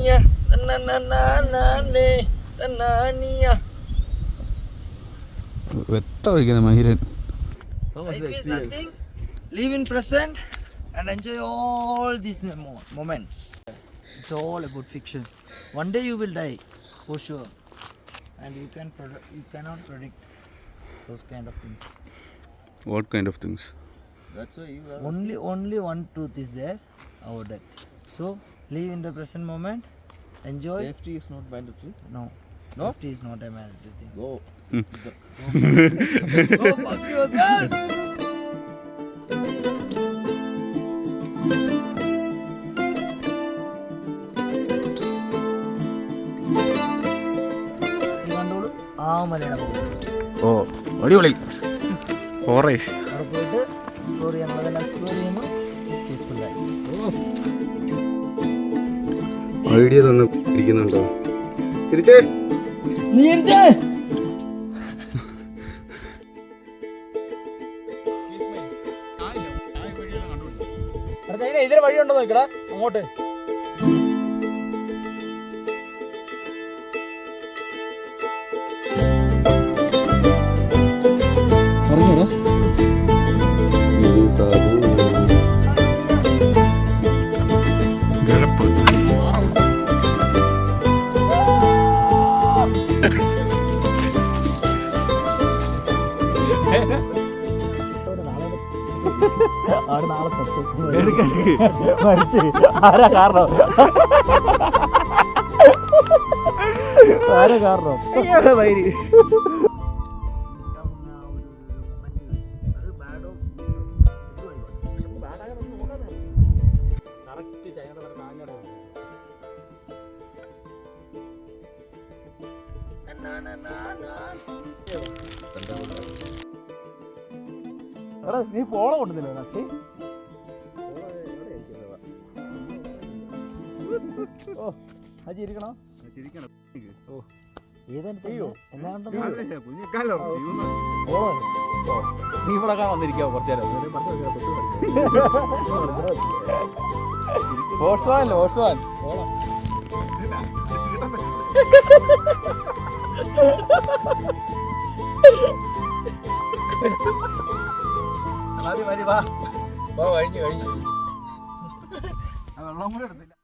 Tanzania, na na na na ne, Tanzania. வெட்ட Live in present and enjoy all these moments. It's all about fiction. One day you will die, for sure, and you can you cannot predict those kind of things. What kind of things? That's why you are only only one truth is there, our death. So live in the present moment. Enjoy. safety is not mandatory. No. No? Safety is not a mandatory thing. Go. Go fuck yourself. ഓ അടിപൊളി ഫോറേഷ് അവിടെ പോയിട്ട് explore ചെയ്യുന്നതെല്ലാം explore ചെയ്യുന്നു പീസ്ഫുള്ളായി idea തന്നെ ഇരിക്കുന്നുണ്ടോ? തിരിച്ചേ. ഇതിന് വഴിയുണ്ടോ നോക്കടാ അങ്ങോട്ട്. ആട് നാളെ മരിച്ച് ആരാ കാരണം ആരാ കാരണം എടാ നീ പോള കൊണ്ടുന്നില്ല നട്ടി ഓ അജി ഇരിക്കണോ? ഓ നീ ഇവിടെ വന്നിരിക്കാവോ കുറച്ചേരം മതി മതി വാ. വാ കഴിഞ്ഞു കഴിഞ്ഞു. വെള്ളം കൂടെ എടുത്തില്ല.